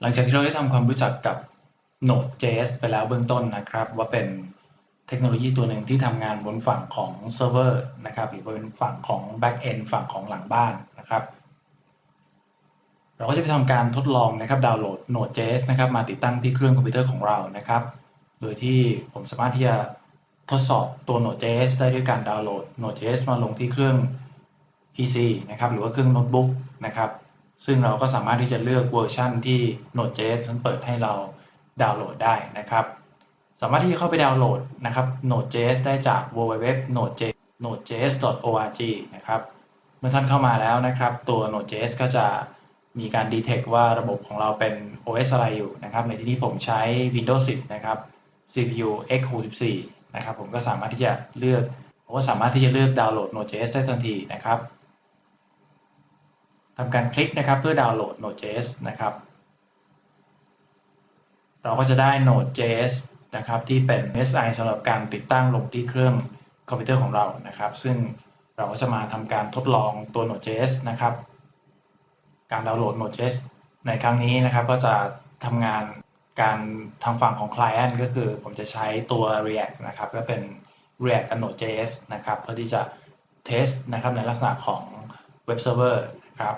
หลังจากที่เราได้ทำความรู้จักกับ Node.js ไปแล้วเบื้องต้นนะครับ ว่าเป็นเทคโนโลยีตัวหนึ่งที่ทำงานบนฝั่งของเซิร์ฟเวอร์นะครับหรือบนฝั่งของ Backend ฝั่งของหลังบ้านนะครับเราก็จะไปทำการทดลองนะครับดาวน์โหลด Node.js นะครับมาติดตั้งที่เครื่องคอมพิวเตอร์ของเรานะครับ โดยที่ผมสามารถที่จะทดสอบตัว Node.js ได้ด้วยการดาวน์โหลด Node.js มาลงที่เครื่อง PC นะครับหรือว่าเครื่องโน้ตบุ๊กนะครับ ซึ่งเราก็สามารถที่จะเลือกเวอร์ชันที่ Node.js นั้นเปิดให้เราดาวน์โหลดได้นะครับ สามารถที่จะเข้าไปดาวน์โหลดนะครับ Node.js ได้จาก www.nodejs.org นะครับ เมื่อท่านเข้ามาแล้วนะครับ ตัว Node.js ก็จะมีการ detect ว่าระบบของเราเป็น OS อะไรอยู่นะครับ ในที่นี้ผมใช้ Windows 10 นะครับ CPU x64 นะครับ ผมก็สามารถที่จะเลือกผมก็สามารถที่จะเลือกดาวน์โหลด Node.js ได้ทันทีนะครับ ทำการคลิกนะครับเพื่อดาวน์โหลด Node.js นะครับ เราก็จะได้ Node.js นะครับที่เป็น SI สำหรับการติดตั้งลงที่เครื่องคอมพิวเตอร์ของเรานะครับ ซึ่งเราก็จะมาทำการทดลองตัว Node.js นะครับ การดาวน์โหลด Node.js ในครั้งนี้นะครับก็จะทำงานการทางฝั่งของ Client ก็คือผมจะใช้ตัว React นะครับก็เป็น React กับ Node.js นะครับเพื่อที่จะเทสนะครับในลักษณะของ Web Server นะครับ